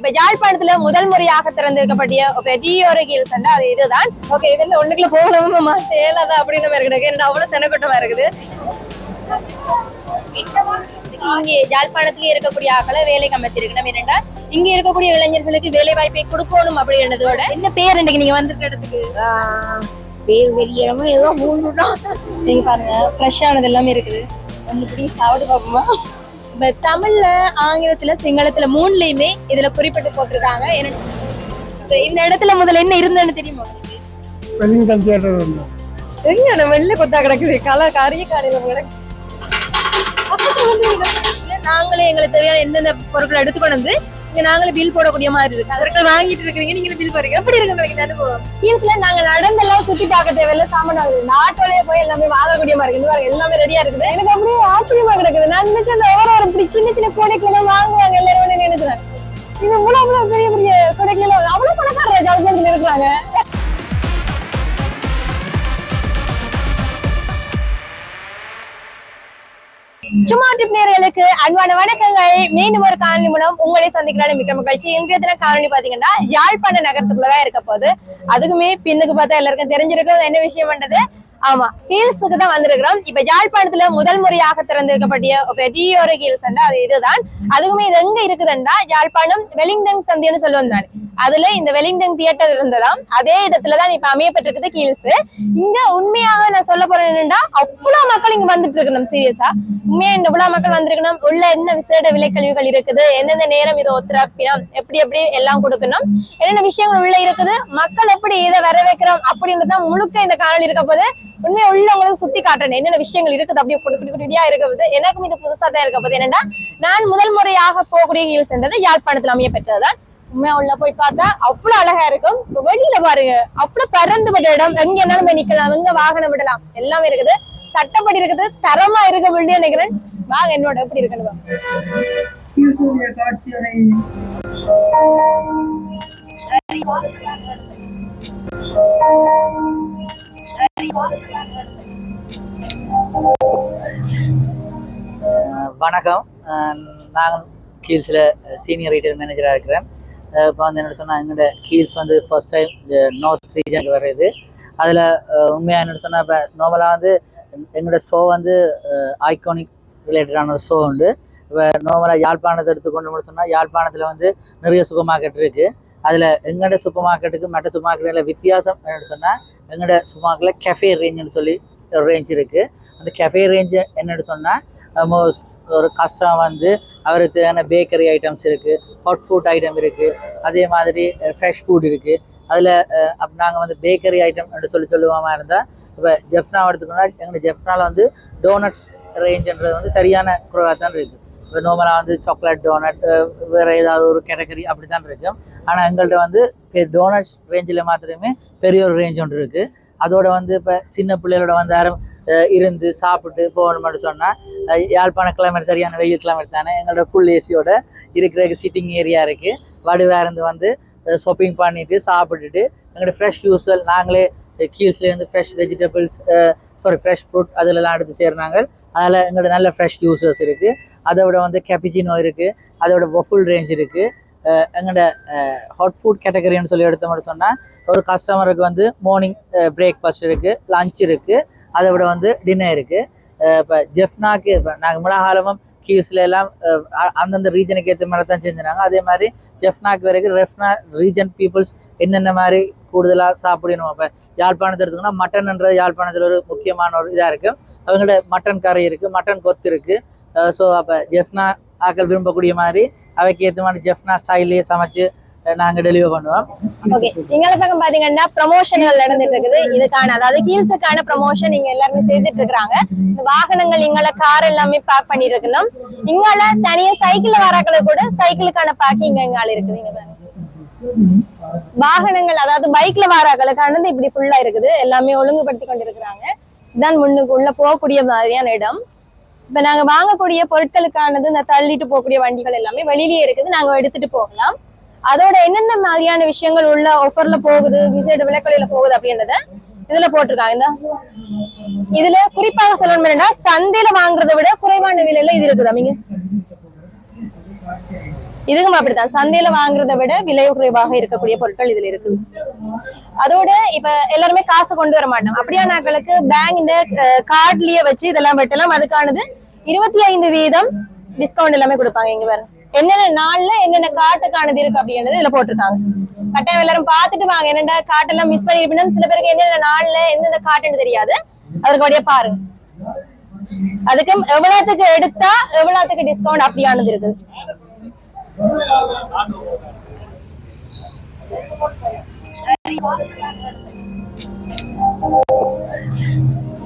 இப்ப யாழ்ப்பாணத்துல முதல் முறையாக திறந்திருக்கப்பட்டிய பெரிய ஒரு ஹில்ஸ் அது இதுதான். ஓகே இது உள்ளுக்குள்ள போகலாமா மாட்டேலாதா அப்படின்னு கிடக்கு ஏன்னா அவ்வளவு செனக்கூட்டமா இருக்குது. இங்கே யாழ்ப்பாணத்திலே இருக்கக்கூடிய ஆக்களை வேலைக்கு அமைத்திருக்கணும் என்னடா இங்க இருக்கக்கூடிய இளைஞர்களுக்கு வேலை வாய்ப்பை கொடுக்கணும் அப்படின்றதோட என்ன பேர் இன்னைக்கு நீங்க வந்திருக்க இடத்துக்கு? பேர் தெரியறமா ஏதோ மூணுதான் நீங்க பாருங்க ஃப்ரெஷ்ஷானது எல்லாமே இருக்குது. ஒன்று இப்படி சாப்பிட்டு பார்ப்போமா? இப்ப தமிழ்ல ஆங்கிலத்துல சிங்களத்துல மூணுலயுமே இதுல குறிப்பிட்டு போட்டிருக்காங்க. இப்ப இந்த இடத்துல முதல்ல என்ன இருந்ததுன்னு தெரியுமா உங்களுக்கு? வெலிங்டன் தியேட்டர் வந்து. எங்க நம்ம வெள்ளை கொத்தா கிடக்குது? கலர் கரிய காலையில கிடக்கு. நாங்களே எங்களுக்கு தேவையான எந்தெந்த பொருட்களை எடுத்துக்கொண்டு வந்து இருக்கு. நாங்களும் பில் போடக்கூடிய மாதிரி இருக்கு. அதற்கு வாங்கிட்டு இருக்கீங்க நீங்களும் பில் போறீங்க எப்படி இருக்கு உங்களுக்கு அனுபவம்? ஹீல்ஸ்ல நாங்க நடந்தெல்லாம் சுத்தி பார்க்க தேவையில்ல. சாமான் ஆகுது நாட்டோலயே போய் எல்லாமே வாங்கக்கூடிய மாதிரி இருக்கு. பாருங்க எல்லாமே ரெடியா இருக்குது. எனக்கு அப்படியே ஆச்சரியமா கிடக்குது. நான் நினைச்சேன் அந்த ஒவ்வொரு ஒரு இப்படி சின்ன சின்ன கோடைக்குள்ள வாங்குவாங்க எல்லாரும் நினைக்கிறேன் இது இவ்வளவு பெரிய பெரிய கோடைக்குள்ள அவ்வளவு பணக்காரர் ஜாழ்ப்பாணத்துல இருக்கிறாங்க. சும்மா டிப் நேர்களுக்கு அன்பான வணக்கங்கள். மீண்டும் ஒரு காணொலி மூலம் உங்களை சந்திக்கிறாலும் மிக்க மகிழ்ச்சி. இன்றைய தினம் காணொலி பாத்தீங்கன்னா யாழ்ப்பாண நகரத்துக்குள்ளதான் இருக்க போகுது. அதுக்குமே பின்னுக்கு பார்த்தா எல்லாருக்கும் தெரிஞ்சிருக்கும் என்ன விஷயம் பண்றது ஆமா ஹீல்ஸுக்கு தான் வந்திருக்கிறோம். இப்ப யாழ்ப்பாணத்துல முதல் முறையாக திறந்திருக்கப்பட்டிய பெரிய ஒரு ஹீல்ஸ் அது இதுதான். அதுக்குமே இது எங்க இருக்குதுன்னா யாழ்ப்பாணம் வெலிங்டன் சந்தின்னு சொல்லுவோம் தான் அதுல இந்த வெலிங்டன் தியேட்டர் இருந்ததாம். அதே இடத்துலதான் இப்ப அமையப்பட்டிருக்குது ஹீல்ஸ். இங்க உண்மையாக நான் சொல்ல போறேன் என்னன்னா அவ்வளவு மக்கள் இங்க வந்துட்டு இருக்கணும் சீரியஸா உண்மையா இந்த இவ்வளவு மக்கள் வந்திருக்கணும். உள்ள என்ன விசேட விலைக்கழிவுகள் இருக்குது? எந்தெந்த நேரம் இதை ஒத்துராப்பினம்? எப்படி எப்படி எல்லாம் கொடுக்கணும்? என்னென்ன விஷயங்கள் உள்ள இருக்குது? மக்கள் எப்படி இதை வர வைக்கிறோம் அப்படின்றதான் முழுக்க இந்த காணொலி இருக்க போது உண்மையை உள்ளவங்களுக்கு சுத்தி காட்டுறேன். என்னென்ன விஷயங்கள் இருக்குது அப்படியே குடி குடி குட்டியா இருக்க எனக்கும் இது புதுசா தான் இருக்க போது என்னன்னா நான் முதல் முறையாக போகக்கூடிய ஹில்ஸ் என்றது யாழ்ப்பாணத்தில் அமைய பெற்றதுதான். உண்மையா உள்ள போய் பார்த்தா அவ்வளவு அழகா இருக்கும். வெளியில பாருங்க. அவ்வளவு பறந்து பறந்துபட்ட இடம். எங்க என்னாலும் போய் நிக்கலாம். எங்க வாகனம் விடலாம். எல்லாமே இருக்குது. சட்டப்படி இருக்குது. தரமா இருக்க முடியும் நினைக்கிறேன். வாங்க என்னோட எப்படி இருக்குன்னு வணக்கம். நான் கீல்ஸில் சீனியர் ரீட்டைல் மேனேஜராக இருக்கிறேன். இப்போ வந்து என்ன சொன்னால் எங்களோட கீல்ஸ் வந்து ஃபர்ஸ்ட் டைம் நார்த் ரீஜனுக்கு வர்றது. அதில் உண்மையாக என்ன சொன்னால் இப்போ நார்மலாக வந்து எங்களோட ஸ்டோர் வந்து ஐகானிக் ரிலேட்டடான ஒரு ஸ்டோர் உண்டு. இப்போ நார்மலாக யாழ்ப்பாணத்தை எடுத்துக்கொண்டு சொன்னால் யாழ்ப்பாணத்தில் வந்து நிறைய சூப்பர் மார்க்கெட் இருக்குது அதில் எங்களோட சூப்பர் மார்க்கெட்டுக்கு மற்ற சூப்பர் மார்க்கெட்டில் வித்தியாசம் என்னென்னு சொன்னால் எங்களோட சுமாக்கில் கெஃபே ரேஞ்சுன்னு சொல்லி ஒரு ரேஞ்ச் இருக்குது அந்த கெஃபே ரேஞ்சு என்னென்னு சொன்னால் ஒரு கஸ்டம் வந்து அவருக்கு தேவையான பேக்கரி ஐட்டம்ஸ் இருக்குது ஹாட் ஃபுட் ஐட்டம் இருக்குது அதே மாதிரி ஃப்ரெஷ் ஃபுட் இருக்குது அதில் அப்போ நாங்கள் வந்து பேக்கரி ஐட்டம் என்று சொல்லி சொல்லுவோமா இருந்தால் இப்போ ஜெஃப்னா எடுத்துக்கோன்னா எங்கள் ஜெஃப்னாவில் வந்து டோனட்ஸ் ரேஞ்சுன்றது வந்து சரியான குறைவாக தான் இருக்குது நார்மலாக வந்து சாக்லேட் டோனட் வேறு ஏதாவது ஒரு கேட்டகரி அப்படி தான் இருக்கும். ஆனால் எங்கள்கிட்ட வந்து டோனட்ஸ் ரேஞ்சில் மாத்திரமே பெரிய ஒரு ரேஞ்ச் ஒன்று இருக்குது அதோட வந்து இப்போ சின்ன பிள்ளைகளோட வந்து யாரும் இருந்து சாப்பிட்டு போகணும்னு சொன்னால் யாழ்ப்பாண கிளைமேட் சரியான வெயில் கிளைமேட் தானே எங்களோட ஃபுல் ஏசியோட இருக்கிற சிட்டிங் ஏரியா இருக்குது வடுவாக வந்து ஷாப்பிங் பண்ணிவிட்டு சாப்பிட்டுட்டு எங்களோட ஃப்ரெஷ் யூஸ்வல் நாங்களே கீல்ஸ்லேருந்து fresh vegetables sorry fresh fruit அதிலெல்லாம் எடுத்து சேர்னாங்க அதில் எங்கள்கிட்ட நல்ல ஃப்ரெஷ் ஜூஸஸ் இருக்குது அதை விட வந்து கேபிஜினோ இருக்குது அதோட ஃபுல் ரேஞ்ச் இருக்குது எங்களோட ஹாட் ஃபுட் கேட்டகரின்னு சொல்லி எடுத்த மட்டும் சொன்னால் ஒரு கஸ்டமருக்கு வந்து மார்னிங் பிரேக்ஃபாஸ்ட் இருக்குது லஞ்ச் இருக்குது அதை விட வந்து டின்னர் இருக்குது இப்போ ஜெஃப்னாக்கு இப்போ நாங்கள் மிளகாலமும் கீஸ்ல எல்லாம் அ- அந்தந்த ரீஜனுக்கு ஏற்ற மாதிரி தான் செஞ்சுனாங்க அதே மாதிரி ஜெஃப்னாக்கு வரைக்கும் ரெஃப்னா ரீஜன் பீப்புள்ஸ் என்னென்ன மாதிரி கூடுதலாக சாப்பிடணும். இப்போ யாழ்ப்பாணத்தை எடுத்துக்கோன்னா மட்டன்ன்றது யாழ்ப்பாணத்தில் ஒரு முக்கியமான ஒரு இதாக இருக்குது அவங்களோட மட்டன் கறி இருக்குது மட்டன் கொத்து இருக்குது ஸோ அப்போ ஜெஃப்னா ஆக்கள் விரும்பக்கூடிய மாதிரி அவைக்கு ஏற்ற மாதிரி ஜெஃப்னா ஸ்டைல்லையே சமைச்சு நாங்க டெலிவர் பண்ணுவோம். ஓகே எங்களை பக்கம் பாத்தீங்கன்னா ப்ரமோஷன்கள் நடந்துட்டு இருக்குது. இதுக்கான அதாவது ஹீல்ஸுக்கான ப்ரமோஷன் இங்க எல்லாருமே செய்துட்டு இருக்காங்க வாகனங்கள் இங்கால கார் எல்லாமே பார்க் பண்ணி இருக்கணும் இங்கால தனியா சைக்கிள் வராக்களை கூட சைக்கிளுக்கான பார்க்கிங் இங்கால இருக்குது. இங்க பாருங்க. வாகனங்கள் அதாவது பைக்ல வாராக்களுக்கானது இப்படி ஃபுல்லா இருக்குது. எல்லாமே ஒழுங்குபடுத்தி கொண்டிருக்கிறாங்க. இதான் முன்னுக்கு உள்ள போகக்கூடிய மாதிரியான இடம். இப்ப நாங்க வாங்கக்கூடிய பொருட்களுக்கானது இந்த தள்ளிட்டு போகக்கூடிய வண்டிகள் எல்லாமே வெளியிலேயே இருக்குது. நாங்க எடுத்துட்டு போகலாம். அதோட என்னென்ன மாதிரியான விஷயங்கள் உள்ள ஆஃபர்ல போகுது விசேட விலைக்கொலையில போகுது அப்படின்றத இதுல போட்டிருக்காங்க. இந்த இதுல குறிப்பாக சொல்லணும் என்னன்னா சந்தையில வாங்குறதை விட குறைவான விலையில இது இருக்குது அவங்க இதுவும் அப்படித்தான். சந்தையில வாங்குறதை விட விலை குறைவாக இருக்கக்கூடிய பொருட்கள் இதுல இருக்குது அதோட இப்ப எல்லாருமே காசு கொண்டு வர மாட்டோம். அப்படியானாக்களுக்கு பேங்க் இந்த கார்ட்லயே வச்சு இதெல்லாம் வெட்டலாம். அதுக்கானது இருபத்தி ஐந்து வீதம் டிஸ்கவுண்ட் எல்லாமே கொடுப்பாங்க இங்க வேற என்னென்ன நாள்ல என்னென்ன காட்டுக்கானது இருக்கு அப்படின்றது இதுல போட்டிருக்காங்க. கட்டாயம் எல்லாரும் பாத்துட்டு வாங்க. என்னென்ன காட்டெல்லாம் மிஸ் பண்ணிருப்பீங்கன்னா சில பேருக்கு என்னென்ன நாள்ல எந்தெந்த காட்டுன்னு தெரியாது. அதற்கு வழியா பாருங்க. அதுக்கு எவ்வளவுக்கு எடுத்தா எவ்வளவுக்கு டிஸ்கவுண்ட் அப்படியானது இருக்குது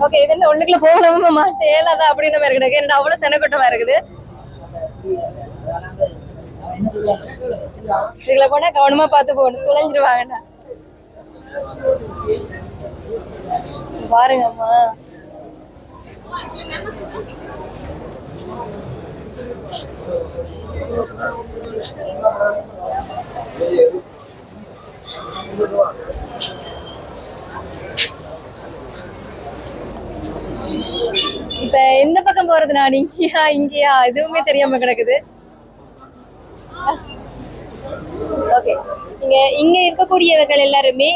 ஓகே இது என்ன உள்ளுக்குள்ள போகலாமா மாட்டேன் ஏலாதா அப்படின்னு மாதிரி கிடக்கு என்ன அவ்வளவு செனக்கூட்டமா இருக்குது. இதுல போனா கவனமா பார்த்து போகணும். துளைஞ்சிருவாங்கண்ணா பாருங்கம்மா. இப்ப எந்த பக்கம் போறது நான்? இங்கேயா இங்கேயா? எதுவுமே தெரியாம கிடக்குது. ஓகே. இங்க இங்க இருக்கக்கூடியவர்கள் எல்லாருமே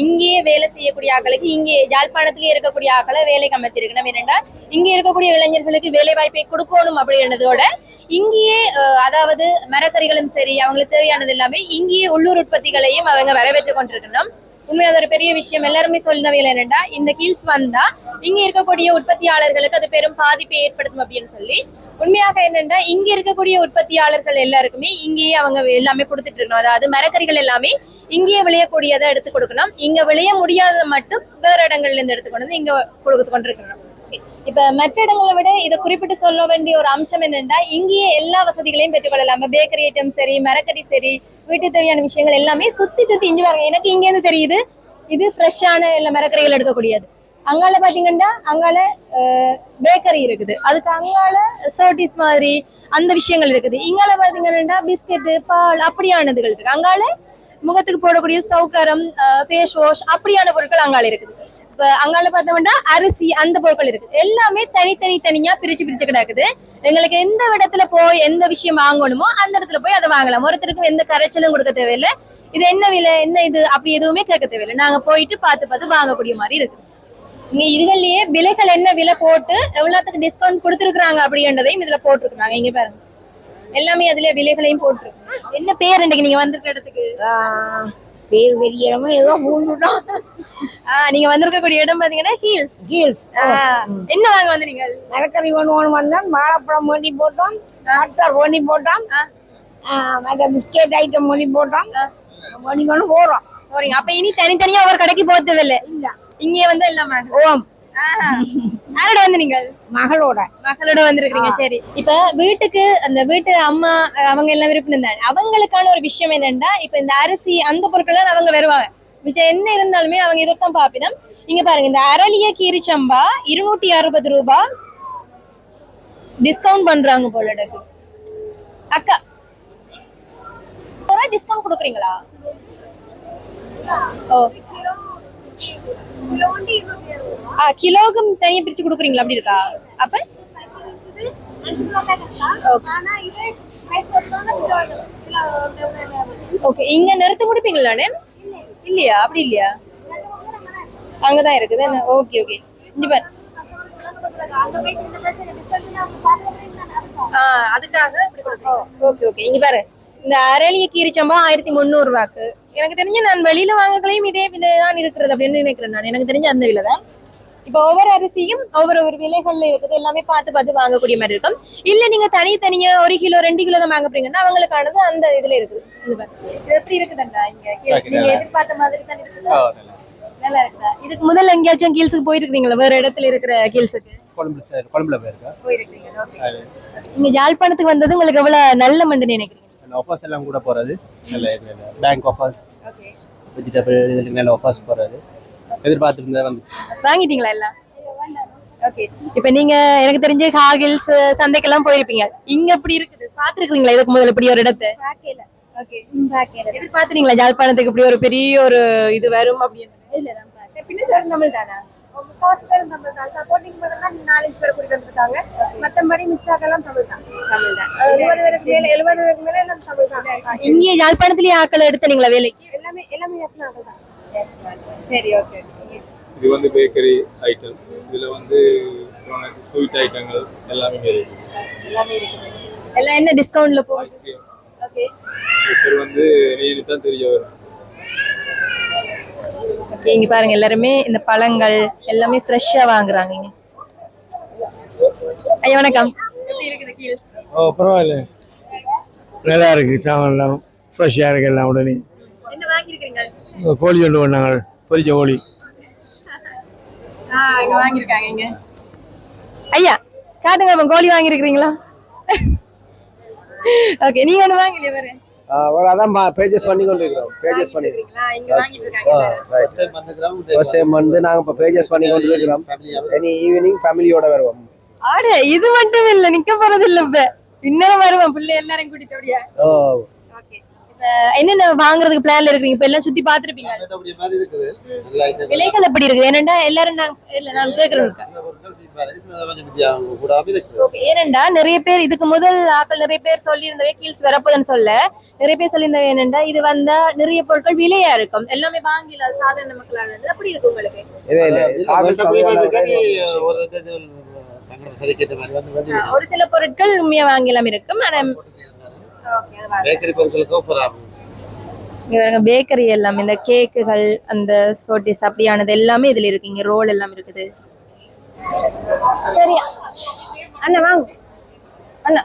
இங்கேயே வேலை செய்யக்கூடிய ஆக்களுக்கு இங்கே யாழ்ப்பாணத்திலேயே இருக்கக்கூடிய ஆக்களை வேலைக்கு அமைத்திருக்கணும் என்னண்டா இங்கே இருக்கக்கூடிய இளைஞர்களுக்கு வேலை வாய்ப்பை கொடுக்கணும் அப்படின்றதோட இங்கேயே அதாவது மரக்கறிகளும் சரி அவங்களுக்கு தேவையானது எல்லாமே இங்கேயே உள்ளூர் உற்பத்திகளையும் அவங்க வரவேற்று கொண்டிருக்கணும். உண்மையாக ஒரு பெரிய விஷயம். எல்லாருமே சொல்லினவையில் என்னென்னா இந்த ஹீல்ஸ் வந்தா இங்க இருக்கக்கூடிய உற்பத்தியாளர்களுக்கு அது பெரும் பாதிப்பை ஏற்படுத்தும் அப்படின்னு சொல்லி. உண்மையாக என்னன்னா இங்க இருக்கக்கூடிய உற்பத்தியாளர்கள் எல்லாருக்குமே இங்கேயே அவங்க எல்லாமே கொடுத்துட்டு இருக்கணும். அதாவது மரக்கறிகள் எல்லாமே இங்கேயே விளையக்கூடியதை எடுத்து கொடுக்கணும். இங்க விளைய முடியாததை மட்டும் வேற இடங்கள்ல இருந்து எடுத்து கொண்டு வந்து இங்க கொடுத்து கொண்டிருக்கணும். இப்ப மற்ற இடங்களை விட இதை குறிப்பிட்டு சொல்ல வேண்டிய ஒரு அம்சம் என்னென்னா இங்கேயே எல்லா வசதிகளையும் பெற்றுக்கொள்ளலாம். பேக்கரி ஐட்டம் சரி மரக்கறி சரி வீட்டு தேவையான விஷயங்கள் எல்லாமே சுத்தி சுத்தி இஞ்சி பாருங்க எனக்கு இங்கேருந்து தெரியுது இது ஃப்ரெஷ்ஷான எல்லா மரக்கறிகள் எடுக்கக்கூடியது. அங்கால பாத்தீங்கன்னா அங்கால பேக்கரி இருக்குது. அதுக்கு அங்கால சோட்டிஸ் மாதிரி அந்த விஷயங்கள் இருக்குது. இங்கால பாத்தீங்கன்னா பிஸ்கெட்டு பால் அப்படியானதுகள் இருக்கு அங்கால முகத்துக்கு போடக்கூடிய சௌகரம் ஃபேஸ் வாஷ் அப்படியான பொருட்கள் அங்கால இருக்குது. இப்போ அங்கால பார்த்தோம்னா அரிசி அந்த பொருட்கள் இருக்குது. எல்லாமே தனித்தனி தனியா பிரிச்சு பிரிச்சு கிடக்குது. எங்களுக்கு எந்த இடத்துல போய் எந்த விஷயம் வாங்கணுமோ அந்த இடத்துல போய் அதை வாங்கலாம். ஒருத்தருக்கும் எந்த கரைச்சலும் கொடுக்க தேவையில்லை. இது என்ன விலை என்ன இது அப்படி எதுவுமே கேட்க தேவையில்லை. நாங்க போயிட்டு பார்த்து பார்த்து வாங்கக்கூடிய மாதிரி இருக்கு இங்க இதுகள்லயே விலைகள் என்ன விலை போட்டு எவ்வளவுக்கு டிஸ்கவுண்ட் கொடுத்துருக்காங்க அப்படின்றதையும் இதுல போட்டிருக்காங்க இங்க பாருங்க. எல்லாமே அதுல விலைகளையும் போட்டிருக்கு என்ன பேர் இன்னைக்கு நீங்க வந்திருக்க இடத்துக்கு? பேர் தெரியலமா ஏதோ ஆஹ் நீங்க வந்திருக்கக்கூடிய இடம் பாத்தீங்கன்னா ஹீல்ஸ். கீழ் என்ன வாங்க வந்து நீங்கள் மரக்கறி ஒன்று ஒன்று வந்தோம். வாழைப்பழம் ஒண்டி போட்டோம். மட்டர் ஒண்டி போட்டோம். மற்ற பிஸ்கெட் ஐட்டம் ஒண்டி போட்டோம். ஒண்டி கொண்டு போறோம். போறீங்க. அப்ப இனி தனித்தனியா ஒரு கடைக்கு போக தேவையில்லை இல்ல. இங்கே வந்து எல்லாம் ஓம். யாரோட வந்து நீங்கள்? மகளோட. மக்களோட வந்திருக்கீங்க சரி. இப்ப வீட்டுக்கு அந்த வீட்டு அம்மா அவங்க எல்லாம் விருப்பம் தானே அவங்களுக்கான ஒரு விஷயம் என்னன்னா இப்ப இந்த அரிசி அந்த பொருட்கள் அவங்க வருவாங்க. மிச்சம் என்ன இருந்தாலுமே அவங்க இதைத்தான் பாப்பிடம் இங்க பாருங்க இந்த அரளிய கீரி சம்பா இருநூத்தி அறுபது ரூபாய் டிஸ்கவுண்ட் பண்றாங்க போல இருக்கு. அக்கா டிஸ்கவுண்ட் கொடுக்குறீங்களா? ஓ. ஆ கிலோகம் தனியா பிரிச்சு கொடுக்குறீங்களா? அப்படி இருக்கா? அப்ப? ஓகே. இங்க நிறுத்த முடிப்பீங்களா இல்லையா? அப்படி இல்லையா? அங்கதான் இருக்குது ஓகே ஓகே. இங்க பாரு. ஆ அதுக்காக ஓகே ஓகே. இங்க பாரு. இந்த அரளிய கீரிச்சம்பா ஆயிரத்தி முந்நூறு ரூபாய்க்கு எனக்கு தெரிஞ்ச நான் வெளியில வாங்கக்களையும் இதே விலை தான் இருக்கிறது அப்படின்னு நினைக்கிறேன் நான். எனக்கு தெரிஞ்ச அந்த விலை தான் இப்போ ஒவ்வொரு அரிசியும் ஒவ்வொரு ஒரு விலைகள்ல இருக்குது. எல்லாமே பார்த்து பார்த்து வாங்கக்கூடிய மாதிரி இருக்கும். இல்ல நீங்க தனித்தனியா ஒரு கிலோ ரெண்டு கிலோ தான் வாங்க போறீங்கன்னா அவங்களுக்கானது அந்த இதுல இருக்குது. இது எப்படி இருக்குதுண்டா இங்க? நீங்க எதிர்பார்த்த மாதிரி தான் இருக்குதா? நல்லா இருக்குதா? இதுக்கு முதல்ல எங்கேயாச்சும் கீல்ஸுக்கு போயிருக்கீங்களா வேற இடத்துல இருக்கிற கீல்ஸுக்கு? கொழும்புல கொழும்புல போயிருக்கேன். போயிருக்கீங்க ஓகே. இங்க யாழ்ப்பாணத்துக்கு வந்தது உங்களுக்கு எவ்வளவு நல்ல மண்டுன்னு நினைக்கிறீங்க? ஆஃபர்ஸ் எல்லாம் கூட போகிறது நல்ல இது பேங்க் ஆஃபர்ஸ் ஓகே வெஜிடபிள் இதுக்கு நல்ல ஆஃபர்ஸ் போகிறது எதிர்பார்த்துருந்தா வந்து வாங்கிட்டீங்களா எல்லாம்? ஓகே இப்போ நீங்க எனக்கு தெரிஞ்ச ஹாகில்ஸ் சந்தைக்கெல்லாம் போயிருப்பீங்க. இங்க எப்படி இருக்குது? பாத்துருக்கீங்களா இதுக்கு முதல்ல இப்படி ஒரு இடத்தை? ஓகே பாக்கல எதிர்பார்த்தீங்களா யாழ்ப்பாணத்துக்கு இப்படி ஒரு பெரிய ஒரு இது வரும் அப்படின்னு? தான் தானா முக்காவாசி பேர் தமிழ் தான். சப்போர்ட்டிங் பண்ணா நாலஞ்சு பேர் கூட்டிட்டு வந்திருக்காங்க மத்தபடி மிச்சாக்கெல்லாம் தமிழ் தான். தமிழ் தான். எழுபது பேருக்கு மேல எழுபது பேருக்கு மேல எல்லாம் தமிழ் தான். இங்கே யாழ்ப்பாணத்திலேயே ஆக்கள் எடுத்தீங்களா வேலைக்கு எல்லாமே எல்லாமே தான். சரி ஓகே இது வந்து பேக்கரி ஐட்டம் இதில் வந்து ஸ்வீட் ஐட்டங்கள் எல்லாமே இருக்கு. எல்லாமே எல்லாம் என்ன டிஸ்கவுண்ட்ல போகுது? ஐஸ்கிரீம் ஓகே பேர் வந்து நீ தான் தெரிய வரும் இங்க பாருங்க எல்லாருமே இந்த பழங்கள் எல்லாமே ஃப்ரெஷ்ஷா வாங்குறாங்க இங்க. ஐயா வணக்கம். ஓ பரவாயில்ல. நல்லா இருக்கு சாமான்லாம் ஃப்ரெஷ்ஷாக இருக்கு எல்லாம் உடனே. கோழி கொண்டு வந்தாங்க பொரிச்ச கோழி. ஆ இங்க வாங்கியிருக்காங்க இங்க. ஐயா காட்டுங்க கோழி வாங்கியிருக்கிறீங்களா? ஓகே நீங்க ஒண்ணு வாங்கலையே பாரு அதான் பேஜஸ் பண்ணி கொண்டு இருக்கிறோம் பேஜஸ் பண்ணி வாங்கியிருக்கீங்களா? இங்க வாங்கிட்டு இருக்காங்க. எல்லாரும். ஃபர்ஸ்ட் டைம் வந்து நாங்கள் இப்போ பேஜஸ் பண்ணி கொண்டு இருக்கிறோம். எனி ஈவினிங் ஃபேமிலியோட வருவோம். ஆடு இது மட்டும் இல்ல நிக்க போறது இல்ல இப்ப. இன்னும் வருவோம் பிள்ளை எல்லாரையும் கூட்டிட்டு ஓ. ஓகே என்னென்ன வாங்குறதுக்கு பிளான்ல இருக்கீங்க? இப்ப எல்லாம் சுத்தி பாத்துருப்பீங்க விலைகள் எப்படி இருக்கு ஏனண்டா எல்லாரும் நான் இல்ல நான் கேக்குறேன் ஏனண்டா நிறைய பேர் இதுக்கு முதல் ஆக்கள் நிறைய பேர் சொல்லி இருந்தவே கீழ்ஸ் வரப்போதுன்னு சொல்ல. நிறைய பேர் சொல்லியிருந்தவை என்னண்டா இது வந்தா நிறைய பொருட்கள் விலையா இருக்கும். எல்லாமே வாங்கில சாதாரண மக்களானது. அப்படி இருக்கு உங்களுக்கு. ஒரு சில பொருட்கள் உண்மையா வாங்கலாம் இருக்கும். ஆனா. பேக்கரி பொருட்களுக்கு ஆஃபர் ஆகும். இங்க பாருங்க பேக்கரி எல்லாம் இந்த கேக்குகள் அந்த சோட்டிஸ் அப்படியானது எல்லாமே இதுல இருக்கு. இங்க ரோல் எல்லாம் இருக்குது. சரியா அண்ணா வாங்க. அண்ணா.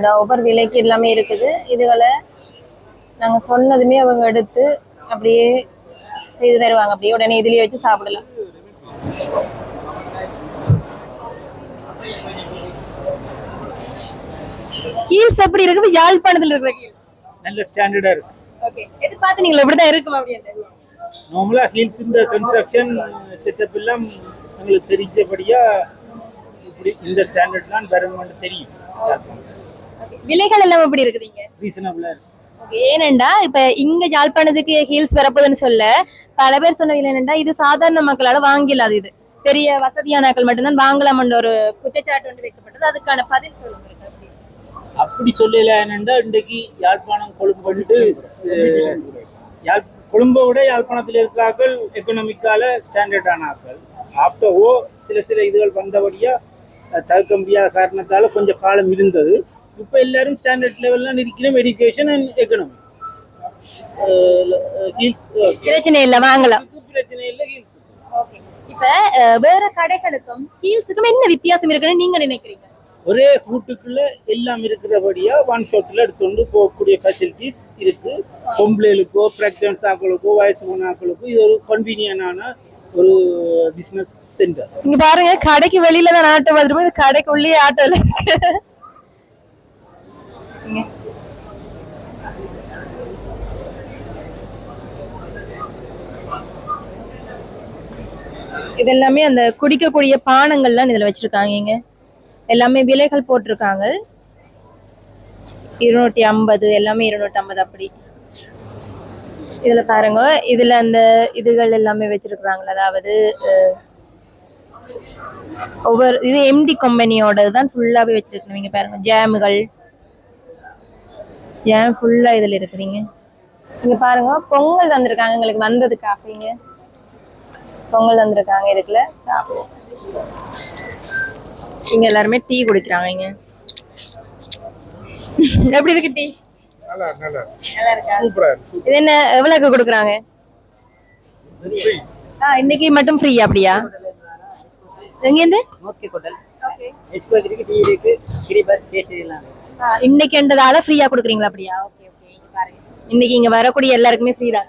இந்த ஒவ்வொரு விலைக்கு எல்லாமே இருக்குது. இதுகளை நாங்க சொன்னதுமே அவங்க எடுத்து அப்படியே செய்து தருவாங்க. அப்படியே உடனே இதுலயே வச்சு சாப்பிடலாம். ஹீல்ஸ் எப்படி இருக்குது யாழ்ப்பாணத்துல இருக்கிற ஹீல்ஸ். நல்ல ஸ்டாண்டர்டா இருக்கு. ஓகே எது பாத்தீங்களா? இப்படிதான் இருக்கும் அப்படின்ட்டு நார்மலா ஹில்ஸ் இந்த கன்ஸ்ட்ரக்ஷன் செட்டப் எல்லாம் எங்களுக்கு தெரிஞ்சபடியா இப்படி இந்த ஸ்டாண்டர்ட் தான் வரும்னு தெரியும். விலைகள் எல்லாம் எப்படி இருக்குதுங்க ரீசனபிளா ஏனெண்டா இப்ப இங்க யாழ்ப்பாணத்துக்கு ஹீல்ஸ் வரப்போகுதுன்னு சொல்ல பல பேர் சொன்ன என்னண்டா இது சாதாரண மக்களால வாங்கிலாது இது. பெரிய வசதியானாக்கள் மட்டும்தான் வாங்கலாம்ன்ற ஒரு குற்றச்சாட்டு ஒன்று வைக்கப்பட்டது. அதுக்கான பதில் சொல்லுங்க. அப்படி. சொல்லல என்னண்டா இன்றைக்கு யாழ்ப்பாணம் கொழும்பு யாழ் கொழும்பை விட யாழ்ப்பாணத்தில் இருக்கிறார்கள் எக்கனாமிக்கால ஸ்டாண்டர்டான ஆக்கள் ஆஃப்டர் ஓ சில சில இதுகள் வந்தபடியா தவிர்க்க முடியாத காரணத்தால கொஞ்சம் காலம் இருந்தது. இப்போ எல்லாரும் ஸ்டாண்டர்ட் லெவல்லாம் இருக்கிறோம் எஜுகேஷன் அண்ட் எக்கனாமி ஹீல்ஸ் பிரச்சனை இல்ல வாங்கலாம் பிரச்சனை இல்லை ஹீல்ஸ் இப்ப வேற கடைகளுக்கும் ஹீல்ஸுக்கும் என்ன வித்தியாசம் இருக்குன்னு நீங்க நினைக்கிறீங்க ஒரே கூட்டுக்குள்ள எல்லாம் இருக்கிறபடியா ஒன் ஷாட்ல எடுத்துட்டு போகக்கூடிய ஃபெசிலிட்டிஸ் இருக்கு பொம்பளைகளுக்கோ பிரெக்னன்ஸ் ஆக்களுக்கோ வயசு போன ஆக்களுக்கோ இது ஒரு கன்வீனியனான ஒரு பிசினஸ் சென்டர் இங்க பாருங்க கடைக்கு வெளியில தான் ஆட்டோ வந்துருப்போம் கடைக்கு உள்ளே ஆட்டோல இருக்கு இது எல்லாமே அந்த குடிக்கக்கூடிய பானங்கள்லாம் இதுல வச்சிருக்காங்க இங்க. எல்லாமே விலைகள் போட்டிருக்காங்க. இருநூற்றி ஐம்பது எல்லாமே இருநூற்றி ஐம்பது அப்படி. இதுல பாருங்க இதுல அந்த இதுகள் எல்லாமே வச்சுருக்குறாங்களே அதாவது ஒவ்வொரு இது எம்டி கம்பெனியோட தான் ஃபுல்லாவே வச்சுருக்கணும் பாருங்க ஜாமுகள் ஜாம் ஃபுல்லா இதுல இருக்குதுங்க இங்க பாருங்க பொங்கல் தந்திருக்காங்க எங்களுக்கு வந்ததுக்காக இங்கே. பொங்கல் வந்திருக்காங்க இதுக்குல. சாப்பிடுவோம் இங்க எல்லாருமே டீ குடிக்கிறாங்க இங்க. எப்படி இருக்கு டீ? நல்லா நல்லா நல்லா இருக்கா சூப்பரா இருக்கு இது என்ன எவ்வளவுக்கு கொடுக்குறாங்க? ஆ இன்னைக்கு மட்டும் ஃப்ரீ அப்படியா? எங்கேருந்து? நோக்கி கொட்டல் எஸ்போதிற்கு டீ இருக்கு இன்னைக்குன்றதால ஃப்ரீயா கொடுக்குறீங்களா அப்படியா? Okay okay. இங்க பாருங்க. இன்னைக்கு இங்க வரக்கூடிய எல்லாருக்குமே ஃப்ரீ தான்.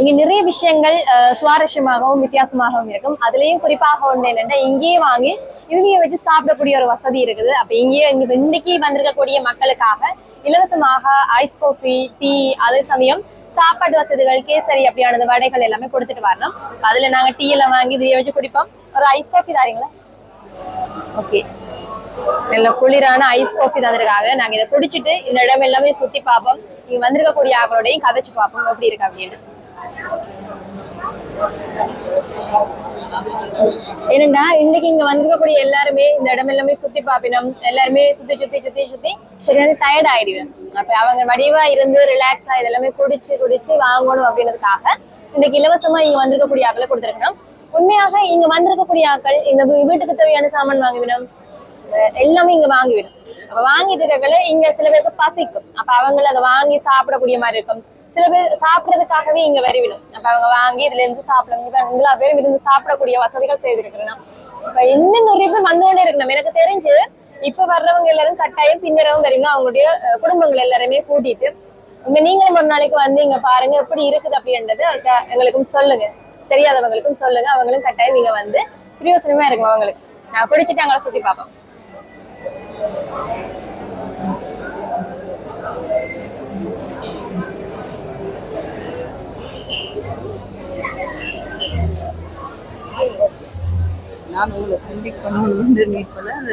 இங்க நிறைய விஷயங்கள் சுவாரஸ்யமாகவும் வித்தியாசமாகவும் இருக்கும். அதுலயும் குறிப்பாக ஒண்ணு என்னன்னா இங்கேயே வாங்கி இதுலயே வச்சு சாப்பிடக்கூடிய ஒரு வசதி இருக்குது. அப்ப இங்கேயே இங்க இன்னைக்கு வந்திருக்கக்கூடிய மக்களுக்காக இலவசமாக ஐஸ் காஃபி டீ அதே சமயம் சாப்பாடு வசதிகள் கேசரி அப்படியானது வடைகள் எல்லாமே கொடுத்துட்டு வரணும். அதுல நாங்க டீ எல்லாம் வாங்கி இதுலயே வச்சு குடிப்போம். ஒரு ஐஸ் காஃபி தாரீங்களா? ஓகே. நல்ல குளிரான ஐஸ் காஃபி தந்திருக்காங்க நாங்க இதை குடிச்சிட்டு இந்த இடம் எல்லாமே சுத்தி பார்ப்போம். இன்னைக்கு வந்திருக்கக்கூடிய அவளோடையும் கதைச்சு பார்ப்போம். எப்படி இருக்கு அப்படின்னு. என்னன்னா இன்னைக்கு இங்க வந்திருக்கக்கூடிய எல்லாருமே இந்த இடம் எல்லாமே சுத்தி பாப்பினோம் எல்லாருமே சுத்தி சுத்தி சுத்தி சுத்தி சரியான டயர்ட் ஆயிடுவேன். அப்ப அவங்க வடிவா இருந்து ரிலாக்ஸா இதெல்லாமே குடிச்சு குடிச்சு வாங்கணும் அப்படின்றதுக்காக இன்னைக்கு இலவசமா இங்க வந்திருக்கக்கூடிய ஆக்களை கொடுத்துருக்கணும் உண்மையாக இங்க வந்திருக்கக்கூடிய ஆக்கள் இந்த வீட்டுக்கு தேவையான சாமான் வாங்கிவிடும். எல்லாமே இங்க வாங்கிவிடும். அப்ப வாங்கிட்டு இருக்கல இங்க சில பேருக்கு பசிக்கும். அப்ப அவங்கள அதை வாங்கி சாப்பிடக்கூடிய மாதிரி இருக்கும். சில பேர் சாப்பிடறதுக்காகவே இங்க வரிவிடும். அப்ப அவங்க வாங்கி இதுல இருந்து சாப்பிடணும். எல்லா பேரும் இருந்து சாப்பிடக்கூடிய வசதிகள் செய்திருக்கிறோம். இப்ப இன்னும் நிறைய பேர் வந்து கொண்டே இருக்கணும். எனக்கு தெரிஞ்சு இப்ப வர்றவங்க எல்லாரும் கட்டாயம் பின்னரவும் வரீங்க அவங்களுடைய குடும்பங்கள் எல்லாருமே கூட்டிட்டு இப்ப நீங்களும் ஒரு நாளைக்கு வந்து இங்க பாருங்க எப்படி இருக்குது அப்படின்றது அவர்கிட்ட எங்களுக்கும் சொல்லுங்க. தெரியாதவங்களுக்கும் சொல்லுங்க. அவங்களும் கட்டாயம் இங்க வந்து பிரயோசனமா இருக்கும் அவங்களுக்கு. நான் குடிச்சிட்டு அங்களை சுத்தி பார்ப்போம். நான் உங்களை கண்டிப்பாக பண்ணணும் வந்து மீட் பண்ண அந்த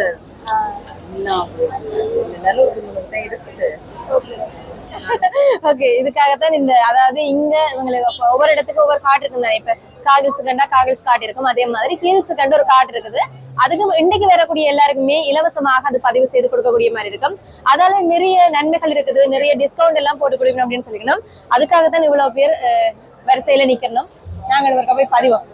ஓகே இதுக்காகத்தான் இந்த அதாவது இங்க உங்களுக்கு ஒவ்வொரு இடத்துக்கு ஒவ்வொரு காட்டு இருக்கு இப்ப காகில்ஸ் கண்டா காகில்ஸ் கார்டு இருக்கும். அதே மாதிரி ஹீல்ஸ் கண்டு ஒரு கார்டு இருக்குது. அதுக்கு இன்னைக்கு வரக்கூடிய எல்லாருக்குமே இலவசமாக அது பதிவு செய்து கொடுக்கக்கூடிய மாதிரி இருக்கும். அதால நிறைய நன்மைகள் இருக்குது. நிறைய டிஸ்கவுண்ட் எல்லாம் போட்டு கொடுக்கணும் அப்படின்னு சொல்லிக்கணும். அதுக்காகத்தான் இவ்வளவு பேர் வரிசையில நிக்கணும். நாங்கள் ஒரு போய் பதிவோம்.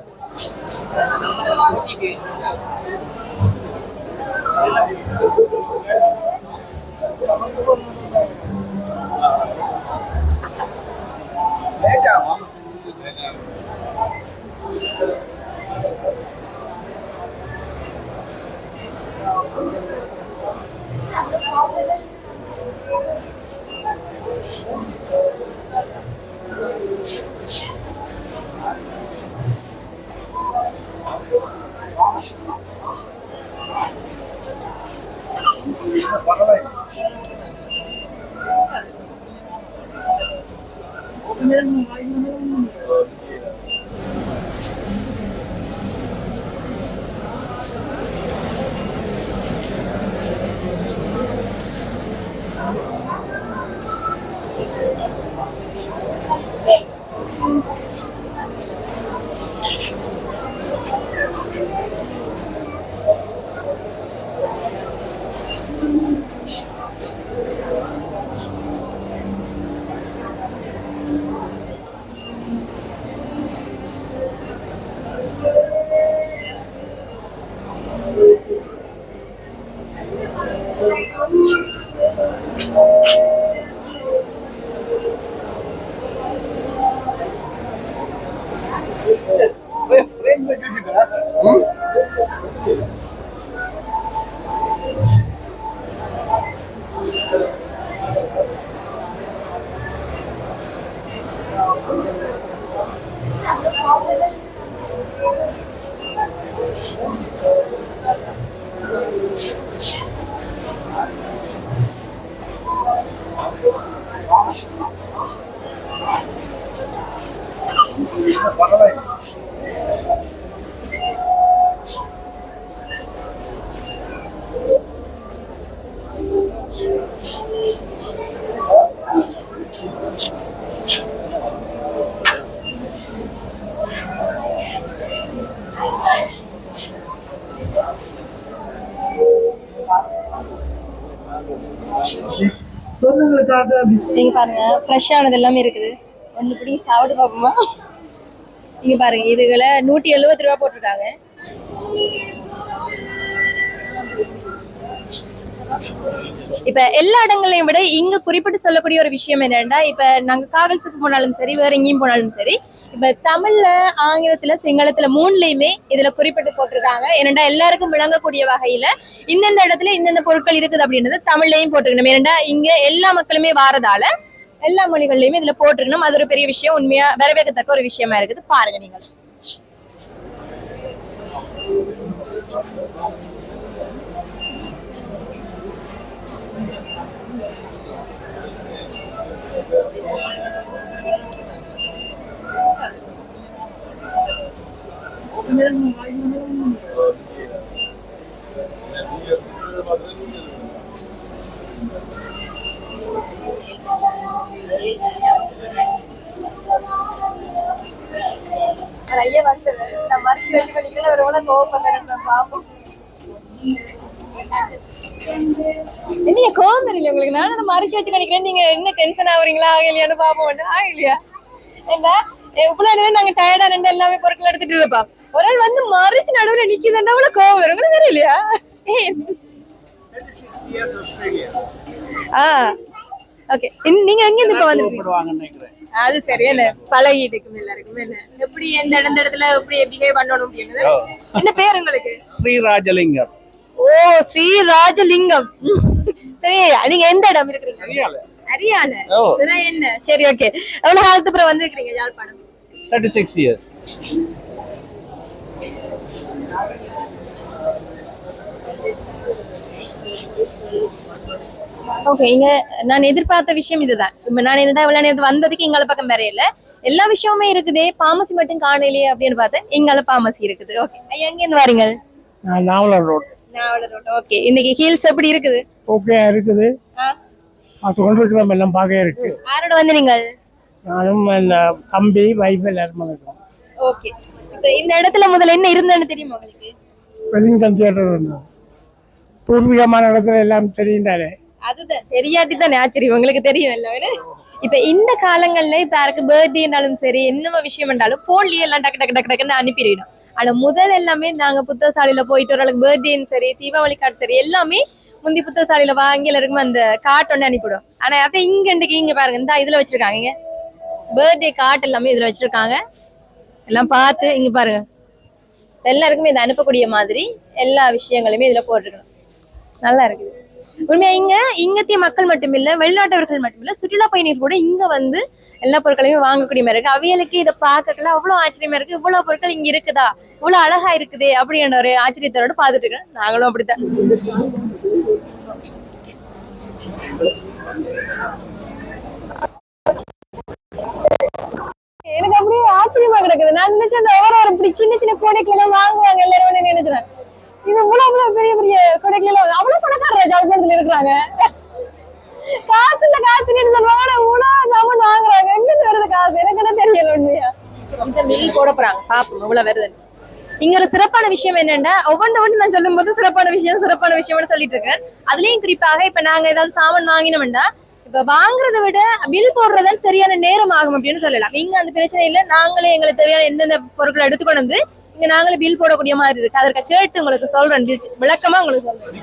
நீங்க பாருங்க ஃப்ரெஷ்ஷானது எல்லாமே இருக்குது. ஒண்ணு பிடி சாப்பிட்டு பார்ப்போமா? நீங்க பாருங்க இதுகளை நூற்றி எழுபது ரூபா போட்டிருக்காங்க. இப்ப எல்லா இடங்களையும் விட இங்க குறிப்பிட்டு சொல்லக்கூடிய ஒரு விஷயம் என்னன்னா இப்ப நாங்க காகல்ஸுக்கு போனாலும் சரி வேற எங்கேயும் போனாலும் சரி இப்ப தமிழ்ல ஆங்கிலத்துல சிங்களத்துல மூணுலயுமே இதுல குறிப்பிட்டு போட்டிருக்காங்க. ஏனண்டா எல்லாருக்கும் விளங்கக்கூடிய வகையில இந்தந்த இடத்துல இந்தந்த பொருட்கள் இருக்குது அப்படின்றது தமிழ்லயும் போட்டிருக்கணும். ஏனண்டா இங்க எல்லா மக்களுமே வாரதால எல்லா மொழிகள்லயுமே இதுல போட்டிருக்கணும். அது ஒரு பெரிய விஷயம். உண்மையா வரவேற்கத்தக்க ஒரு விஷயமா இருக்குது. பாருங்க நீங்கள். ஐயா வந்தது நான் மறைச்சு வச்சு படிக்கல ஒரு எவ்வளவு கோவப்படுறேன் பாப்போம் இல்லையா கோவம் தெரியல உங்களுக்கு? நான் நான் மறைச்சு வச்சு நினைக்கிறேன். நீங்க என்ன டென்ஷன் ஆகுறீங்களா? ஆகலையான்னு பாப்போம். ஆகலையா என்ன? இவ்வளவு நேரம் நாங்க டயர்டா ரெண்டு எல்லாமே பொருட்கள் எடுத்துட்டு இருப்பா ஒரு ஆள் வந்து மறைச்சு நடுவுல நிக்குதுன்னா அவ்வளவு கோவம் வரும் உங்களுக்கு தெரியலையா ஆ ஓகே நீங்க எங்க இருந்து இப்ப வந்து அது சரி என்ன பழகிட்டு எல்லாருக்கும் என்ன எப்படி எந்த எந்த இடத்துல எப்படி பிஹேவ் பண்ணணும் என்ன பேர் உங்களுக்கு ஸ்ரீராஜலிங்கம் ஓ ஸ்ரீ ராஜலிங்கம் சரி நீங்க எந்த இடம் இருக்கிறீங்க அரியால என்ன சரி ஓகே எவ்வளவு காலத்து அப்புறம் வந்திருக்கீங்க Yazhpanam thirty six years okay இங்க நான் எதிர்பார்த்த விஷயம் இதுதான். இப்ப நான் என்னடா இவ்வளவு நேரத்து வந்ததுக்கு எங்கள பக்கம் வேற இல்ல. எல்லா விஷயமுமே இருக்குதே பாமசி மட்டும் காணலையே அப்படின்னு பார்த்தேன் எங்கள பாமசி இருக்குது. ஓகே ஐயா எங்க இருந்து வாரீங்க Navalar road. Navala road. Okay இன்னைக்கு ஹீல்ஸ் எப்படி இருக்குது? ஓகே இருக்குது? அது கொண்டிருக்கிறோம் எல்லாம் பார்க்க இருக்கு. யாரோட வந்து நீங்கள்? நானும் தம்பி வைஃப் எல்லாரும் வந்துருக்கோம். ஓகே இப்ப இந்த இடத்துல முதல்ல என்ன இருந்தேன்னு தெரியுமா உங்களுக்கு? வெலிங்டன் தியேட்டர் இருந்தது பூர்வீகமான இடத்துல எல்லாம் தெரியும் தானே? அதுதான். தெரியாட்டி தான் ஆச்சரியம். உங்களுக்கு தெரியும் எல்லாமே. இப்ப இந்த காலங்கள்ல இப்ப யாருக்கு பர்த்டேனாலும் சரி என்ன விஷயம் என்றாலும் போன்லயே எல்லாம் டக்கு டக்கு டக்கு டக்குன்னு அனுப்பிடணும் ஆனா முதல் எல்லாமே நாங்க புத்தகசாலையில போயிட்டு ஒரு அளவுக்கு பர்த்டேன்னு சரி தீபாவளி கார்டு சரி எல்லாமே முந்தி புத்தகசாலையில வாங்கி எல்லாருக்கும் அந்த கார்டு ஒண்ணு அனுப்பிவிடும் ஆனா அதை இங்க இன்றைக்கு இங்க பாருங்க இந்த இதுல வச்சிருக்காங்க பர்த்டே கார்டு எல்லாமே இதுல வச்சிருக்காங்க. எல்லாம் பார்த்து இங்க பாருங்க. எல்லாருக்குமே இதை அனுப்பக்கூடிய மாதிரி எல்லா விஷயங்களுமே இதுல போட்டிருக்கணும். நல்லா இருக்குது. உண்மையா இங்க இங்கத்திய மக்கள் மட்டுமில்ல வெளிநாட்டவர்கள் மட்டுமில்ல சுற்றுலா பயணிகள் கூட இங்க வந்து எல்லா பொருட்களையுமே வாங்கக்கூடிய மாதிரி இருக்கு. அவியலுக்கு இதை பார்க்கல அவ்வளவு ஆச்சரியமா இருக்கு. இவ்வளவு பொருட்கள் இங்க இருக்குதா? இவ்வளவு அழகா இருக்குதே அப்படின்ற ஒரு ஆச்சரியத்தோட பாத்துட்டு இருக்கேன். நாங்களும் அப்படித்தான். எனக்கு அப்படியே ஆச்சரியமா கிடக்குது. நான் நினைச்சேன் அந்த ஒரு இப்படி சின்ன சின்ன கோடைக்குள்ள வாங்குவாங்க எல்லாரும் நினைச்சேன் இது இவ்வளவு இவ்வளவு பெரிய பெரிய கொடைகள் அவ்வளவு பணக்காரர் ஜாழ்ப்பாணத்துல இருக்கிறாங்க. காசு இல்ல காசு சொல்லுவாங்க. ஆனா இவ்வளவு சாமான் வாங்குறாங்க. எங்க இருந்து வருது காசு? எனக்கு என்ன தெரியல உண்மையா? இந்த மில் போட போறாங்க. பாப்போம் இவ்வளவு வருது. இங்க ஒரு சிறப்பான விஷயம் என்னன்னா ஒவ்வொன்று ஒன்று நான் சொல்லும் போது சிறப்பான விஷயம் சிறப்பான விஷயம்னு சொல்லிட்டு இருக்கேன். அதுலயும் குறிப்பாக இப்ப நாங்க ஏதாவது சாமான் வாங்கினோம்னா இப்ப வாங்குறதை விட பில் போடுறதான் சரியான நேரம் ஆகும் அப்படின்னு சொல்லலாம். இங்க அந்த பிரச்சனை இல்ல. நாங்களே எங்களுக்கு தேவையான எந்தெந்த பொருட்களை எடுத்துக்கொண்டு வந்து இங்க நாங்களும் பில் போடக்கூடிய மாதிரி இருக்கு. அதற்கு கேட்டு உங்களுக்கு சொல்றேன். details. விளக்கமா உங்களுக்கு சொல்றேன்.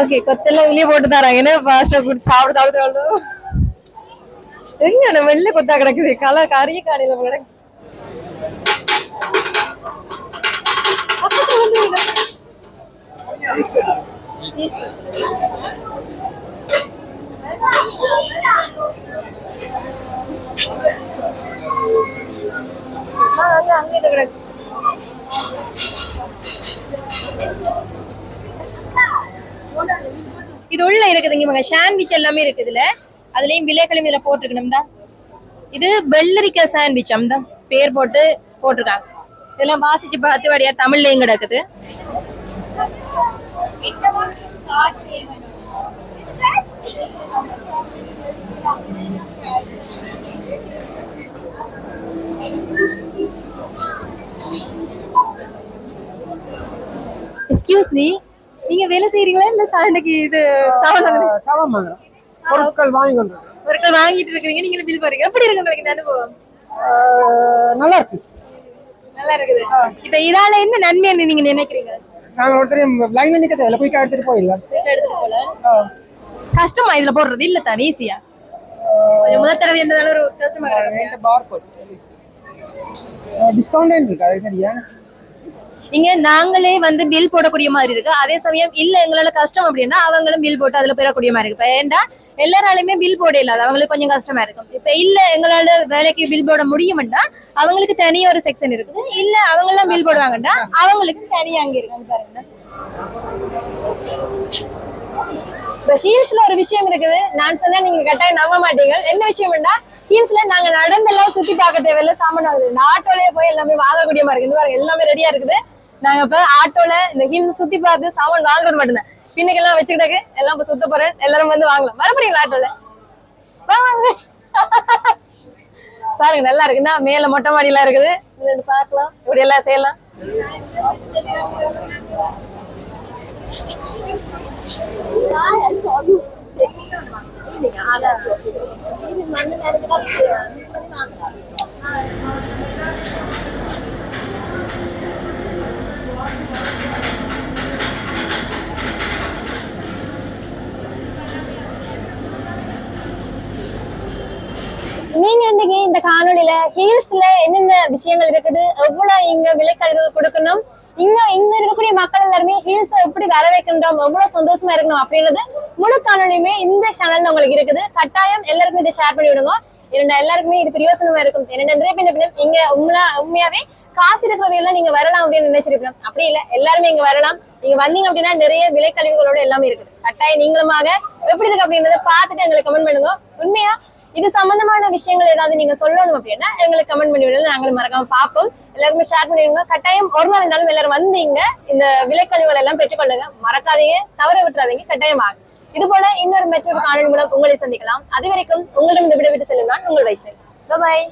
ஓகே கொத்தெல்லாம் வெளியே போட்டு தராங்க. என்ன ஃபாஸ்டா குடிச்சு சாப்பிட சாப்பிட சாப்பிடும் எங்க நம்ம வெளில கொத்தா கிடக்குது? கலர் கரிய காணியில கிடக்கு. பக்கத்துல வந்து இது உள்ள இருக்குதுங்க இவங்க சாண்ட்விச் எல்லாமே இருக்குதுல அதுலயும் விலைகளும் இதுல போட்டிருக்கணும் தான் இது வெள்ளரிக்காய் சாண்ட்விச் தான் பேர் போட்டு போட்டிருக்காங்க. இதெல்லாம் வாசிச்சு பார்த்து வழியா தமிழ்லயும் கிடக்குது. எக்ஸ்கியூஸ் மீ நீங்க வேலை செய்றீங்களா இல்ல சாண்டைக்கு இது சாமான் வாங்குறோம். பொருட்கள் வாங்கி கொண்டு. பொருட்கள் வாங்கிட்டு இருக்கீங்க நீங்க பில் போறீங்க எப்படி இருக்கு உங்களுக்கு இந்த அனுபவம்? நல்லா இருக்கு. நல்லா இருக்குது. இப்ப இதால என்ன நன்மைன்னு நீங்க நினைக்கிறீங்க? நாங்கள் ஒருத்தரையும் லைன்ல நிக்க தேவையில்ல. போய் எடுத்துட்டு போயிடலாம். எடுத்துட்டு போல? கஷ்டமா இதுல போடுறது? இல்ல தானே ஈஸியா முதல் தடவை இருந்ததால ஒரு கஷ்டமா கிடக்கு. பார் கோட் டிஸ்கவுண்ட் இருக்கு. அது சரியா? நீங்க நாங்களே வந்து பில் போடக்கூடிய மாதிரி இருக்கு. அதே சமயம் இல்ல எங்களால கஷ்டம் அப்படின்னா அவங்களும் பில் போட்டு அதுல பெறக்கூடிய மாதிரி இருக்கு. இப்ப ஏன்டா? எல்லாராலையுமே பில் போட இல்லாத அவங்களுக்கு கொஞ்சம் கஷ்டமா இருக்கும். இப்ப இல்ல எங்களால வேலைக்கு பில் போட முடியும்னா அவங்களுக்கு தனியா ஒரு செக்ஷன் இருக்குது. இல்ல அவங்க எல்லாம் பில் போடுவாங்கன்னா அவங்களுக்கு தனியா அங்க இருக்காங்க பாருங்க. இப்ப ஹீல்ஸ்ல ஒரு விஷயம் இருக்குது. நான் சொன்னா நீங்க கட்டாயம் நம்ப மாட்டீங்க. என்ன விஷயம்டா ஹீல்ஸ்ல நாங்க நடந்தெல்லாம் சுத்தி பார்க்க தேவையில்ல. சாமான் வாங்குறது. இந்த ஆட்டோலயே போய் எல்லாமே வாங்கக்கூடிய மாதிரி இருக்கு. இந்த பாருங்க எல்லாமே ரெடியா இருக்குது. நாங்க இப்ப ஆட்டோல இந்த ஹில்ஸ் சுத்தி பார்த்து சாமான் வாங்குறது மட்டும்தான் பின்னுக்கெல்லாம் வச்சுக்கிட்டாக்கு எல்லாம் இப்ப சுத்த போறேன். எல்லாரும் வந்து வாங்கலாம். வர ஆட்டோல. வாங்க. பாருங்க நல்லா இருக்குன்னா மேல மொட்டை மாடியெல்லாம் இருக்குது. ரெண்டு பார்க்கலாம். இப்படி எல்லாம் செய்யலாம். நீங்க இன்னைக்கு இந்த காணொலியில ஹீல்ஸ்ல என்னென்ன விஷயங்கள் இருக்குது? எவ்வளவு இங்க விலைக்கழிவுகள் கொடுக்கணும்? இங்க இங்க இருக்கக்கூடிய மக்கள் எல்லாருமே ஹீல்ஸ் எப்படி வர வைக்கின்றோம் எவ்வளவு சந்தோஷமா இருக்கணும்? அப்படின்றது முழு காணொலியுமே இந்த சேனல்ல உங்களுக்கு இருக்குது. கட்டாயம் எல்லாருக்கும் இதை ஷேர் பண்ணி விடுங்க இரண்டு எல்லாருக்குமே இது பிரயோசனமா இருக்கும். என்னென்ன இங்க உண்மையா உண்மையாவே காசு இருக்கிறவங்க எல்லாம் நீங்க வரலாம் அப்படின்னு நினைச்சிருக்கலாம் அப்படி இல்ல எல்லாருமே இங்க வரலாம். நீங்க வந்தீங்க அப்படின்னா நிறைய விலைக்கழிவுகளோட எல்லாமே இருக்குது. கட்டாயம் நீங்களுமாக எப்படி இருக்கு அப்படின்றத பார்த்துட்டு எங்களுக்கு கமெண்ட் பண்ணுங்க. உண்மையா? இது சம்பந்தமான விஷயங்கள் ஏதாவது நீங்க சொல்லணும் அப்படின்னா எங்களுக்கு கமெண்ட் பண்ணி விடல நாங்களும் மறக்காம பார்ப்போம். எல்லாருமே ஷேர் பண்ணிடுங்க கட்டாயம் ஒரு நாள் இருந்தாலும் எல்லாரும் வந்தீங்க இந்த விலைக்கழிவுகள் எல்லாம் பெற்றுக்கொள்ளுங்க. மறக்காதீங்க தவற விட்டுறாதீங்க. கட்டாயம் ஆகும் இது போல இன்னொரு மெட்ரோ காணொலி மூலம் உங்களை சந்திக்கலாம். அது வரைக்கும் உங்களிடம் இந்த விடைவிட்டு செல்லும் நான் உங்கள் வைஷ்ணவி. பாய்